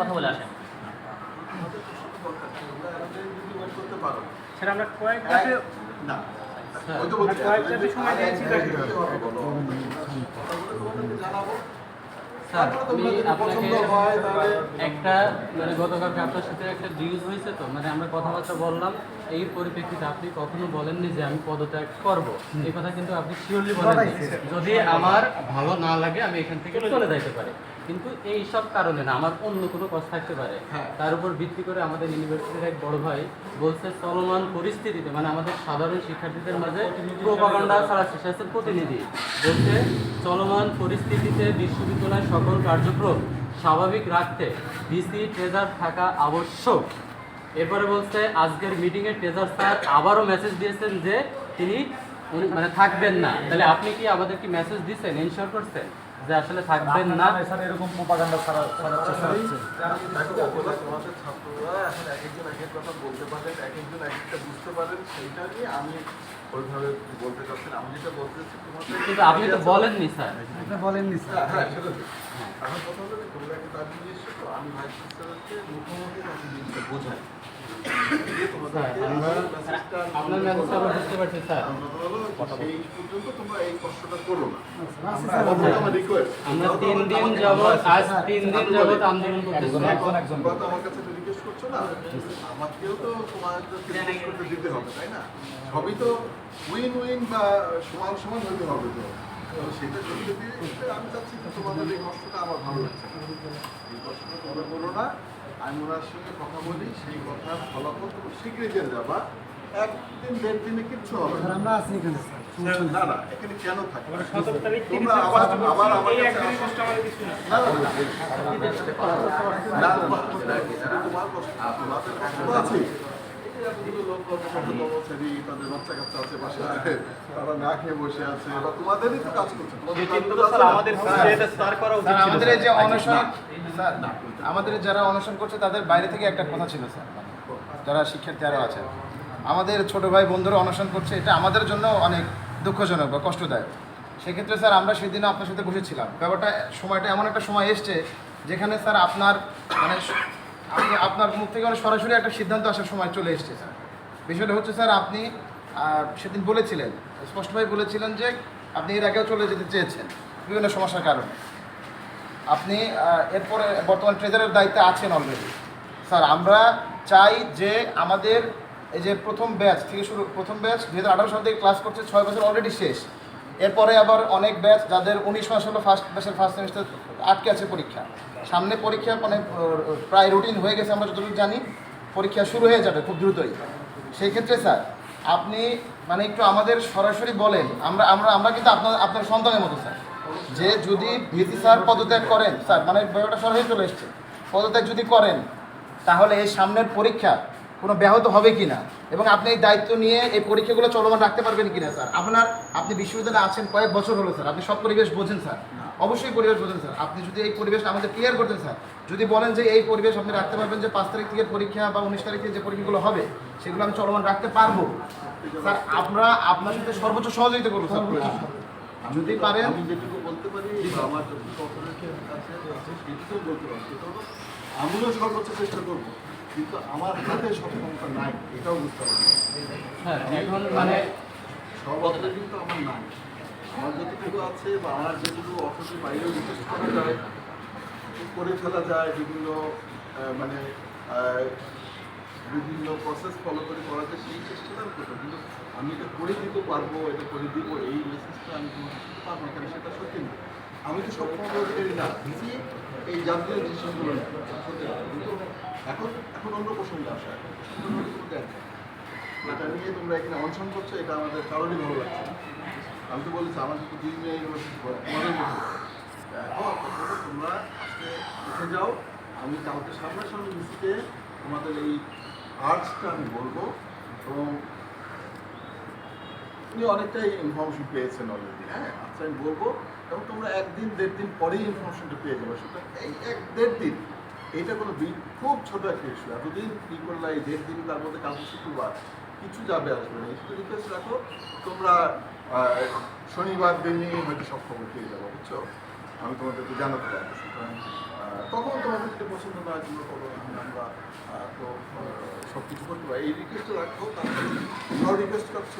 কথা বলে আসেন। স্যার আমরা কয়েকটা না, কয়েকটা দিয়েছি। স্যার। আমি আপনাকে পছন্দ হয় তাহলে একটা মানে গতকালকে আপনার সাথে একটা ডিউজ হয়েছে তো মানে আমরা কথাবার্তা বললাম এই পরিপ্রেক্ষিতে আপনি কখনো বলেননি যে আমি পদত্যাগ করব। এই কথা কিন্তু আপনি শিওরলি বলেননি। যদি আমার ভালো না লাগে আমি এখান থেকে চলে যাইতে পারি। কিন্তু এই সব কারণে না আমার অন্য কোনো কথা থাকতে পারে। হ্যাঁ। তার উপর ভিত্তি করে আমাদের ইউনিভার্সিটির এক বড় ভাই বলছে চলমান পরিস্থিতিতে মানে আমাদের সাধারণ শিক্ষার্থীদের মাঝে প্রোপাগান্ডা সে হচ্ছে প্রতিনিধি। বলছে চলমান পরিস্থিতিতে বিশ্ববিদ্যালয়ের সকল কার্যক্রম স্বাভাবিক রাখতে ভিসি ট্রেজার থাকা আবশ্যক। এরপরে বলছে আজকের মিটিংয়ে ট্রেজার স্যার আবারও মেসেজ দিয়েছেন যে তিনি মানে থাকবেন না। তাহলে আপনি কি আমাদের কি মেসেজ দিচ্ছেন ইনশোর করছেন? যে আসলে থাকবেন না। স্যার এরকম প্রোপাগান্ডা ছাড়া ছড়াচ্ছে ছাত্ররা এখন এক একজন এক এক কথা বলতে পারেন এক একজন এক একটা বুঝতে পারেন সেইটা নিয়ে আমি ওইভাবে বলতে চাচ্ছি আমি যেটা বলতে চাচ্ছি কিন্তু আপনি তো বলেননি স্যার। আপনি বলেননি হ্যাঁ, সেটা এখন কথা হলো যে তোমরা একটা দাবি নিয়ে এসছো আমি ভাইস চ্যান্সেলরকে মুখোমুখি তাকে জিনিসটা বোঝাই। দিয়ে তোমাদেরকে স্যার, আমরা- আমার মেসেজটা আমি আপনার মেসেজ আমরা বুঝতে পারছি স্যার। আমরা তো বলব, সেই পর্যন্ত তোমরা এই কষ্টটা করো না। আমরা- এটা আমার request। আমরা তোমরা তো তিন দিন আমাকে- আজ তিন দিন যাবত আন্দোলন করতেছি। একজন একজন আমার কাছে রিকোয়েস্ট করছ না আমাকেও তো তোমাদের রিকোয়েস্ট করতে দিতে হবে তাই না? সবই তো উইন উইন বা সমান সমান হইতে হবে তো সেটা দিয়ে আমি চাচ্ছি তোমাদের এই কষ্টটা আমার ভালো লাগছে এই কষ্টটা তোমরা করো না আমি ওনার সঙ্গে কথা বলি সেই কথার ফলাফল তুমি শীঘ্রই জেনে যাবা একদিন দেড় দিনে কিচ্ছু হবে না আমরা আছি এখানে না না এখানে কেন তোমরা আবার আবার আমার না তোমার কষ্ট আছে, তাদের বাচ্চা কাচ্চা আছে বাসায়, তারা না খেয়ে বসে আছে, বা তোমাদেরই তো কাজ করছে, তোমাদের কাজ তো আছে না? স্যার আমাদের যে অনশন আমাদের যারা অনশন করছে তাদের বাইরে থেকে একটা কথা ছিল স্যার। যারা শিক্ষার্থী আরও আছে। আমাদের ছোট ভাই বন্ধুরা অনশন করছে এটা আমাদের জন্য অনেক দুঃখজনক বা কষ্টদায়ক। সেক্ষেত্রে স্যার আমরা সেদিনও আপনার সাথে বসেছিলাম। ব্যাপারটা সময়টা এমন একটা সময় এসছে যেখানে স্যার আপনার মানে আপনি আপনার মুখ থেকে মানে সরাসরি একটা সিদ্ধান্ত আসার সময় চলে এসছে, স্যার। বিষয়টা হচ্ছে, স্যার, আপনি সেদিন বলেছিলেন স্পষ্টভাবে বলেছিলেন যে আপনি এর আগেও চলে যেতে চেয়েছেন, বিভিন্ন সমস্যার কারণে। আপনি এরপরে বর্তমান ট্রেজারের দায়িত্বে আছেন অলরেডি স্যার, আমরা চাই যে আমাদের এই যে প্রথম ব্যাচ থেকে শুরু, প্রথম ব্যাচ দু হাজার আঠারো সাল থেকে ক্লাস করছে, ছয় বছর অলরেডি শেষ। এরপরে আবার অনেক ব্যাচ যাদের উনিশ মাস হলো ফার্স্ট ব্যাচের ফার্স্ট সেমিস্টার আটকে আছে পরীক্ষা। সামনে পরীক্ষা মানে প্রায় রুটিন হয়ে গেছে আমরা যতটুকু জানি, পরীক্ষা শুরু হয়ে যাবে খুব দ্রুতই। সেই ক্ষেত্রে স্যার, আপনি মানে একটু আমাদের সরাসরি বলেন, আমরা আমরা আমরা কিন্তু আপনার আপনার সন্তানের মতো, স্যার। যে যদি ভিসি স্যার পদত্যাগ করেন, স্যার মানে ব্যাপারটা সরাসরি চলে এসছে, পদত্যাগ যদি করেন, তাহলে এই সামনের পরীক্ষা কোনো ব্যাহত হবে কি না এবং আপনি এই দায়িত্ব নিয়ে এই পরীক্ষাগুলো চলমান রাখতে পারবেন কি না স্যার? আপনার, আপনি বিশ্ববিদ্যালয়ে আছেন কয়েক বছর হলো, স্যার। আপনি সব পরিবেশ বোঝেন, স্যার। অবশ্যই পরিবেশ বোঝেন স্যার। আপনি যদি এই পরিবেশ আমাদের ক্লিয়ার করতেন স্যার। যদি বলেন যে এই পরিবেশ আপনি রাখতে পারবেন যে পাঁচ তারিখ থেকে পরীক্ষা বা উনিশ তারিখ থেকে যে পরীক্ষাগুলো হবে সেগুলো আমি চলমান রাখতে পারব। স্যার আমরা আপনার সাথে সর্বোচ্চ সহযোগিতা করব স্যার। যদি পারেন আমি যেটুকু বলতে পারি আমার আমিও সর্বোচ্চ চেষ্টা করব কিন্তু আমার হাতে সক্ষমতা নাই এটাও বুঝতে পারব। হ্যাঁ এখন মানে কিন্তু আমার নাই। আমার যতটুকু আছে বা আমার যেটুকু অথরিটির বাইরেও রিকোয়েস্ট করা যায়, করে ফেলা যায়, বিভিন্ন মানে বিভিন্ন প্রসেস ফলো করে করা যায় সেই চেষ্টাটা আমি কিন্তু আমি এটা করে দিতে পারব, এটা করে দিব, এই মেসেজটা আমি পারব না কেন সেটা সত্যি না। আমি তো সব সময় অধিকারী না দিদি এই জাতীয় ডিসিশনগুলো। কিন্তু এখন এখন অন্য প্রসঙ্গে আসা। এটা নিয়ে তোমরা এখানে অনশন করছ, এটা আমাদের কারোরই ভালো লাগছে আমি তো বলেছি তো দুই মেয়ে তোমরা আজকে উঠে যাও, আমি কালকে সামনাসামনি মিশিতে তোমাদের এই আর্টসটা আমি বলব। এবং উনি অনেকটাই ইনফরমেশন পেয়েছেন অলরেডি হ্যাঁ? আচ্ছা আমি বলব, এবং তোমরা একদিন, দেড় দিন পরেই ইনফরমেশনটা পেয়ে যাবে। সুতরাং এই এক, দেড় দিন এইটা কোনো খুব ছোট একটা ইস্যু এতদিন কী করলা, এই দেড় দিন, তার মধ্যে কালকে শুক্রবার, কিছু যাবে আসবে না। একটু রিকোয়েস্ট রাখো, তোমরা শনিবার দিনই হয়তো সব খবর পেয়ে যাব, বুঝছ? আমি তোমাদেরকে জানাতে পারব, সুতরাং তখন তোমাদেরকে পছন্দ না যেগুলো করো আমরা তো সব কিছু করতে পারি। এই রিকোয়েস্ট রাখব তারপরে রিকোয়েস্ট করছ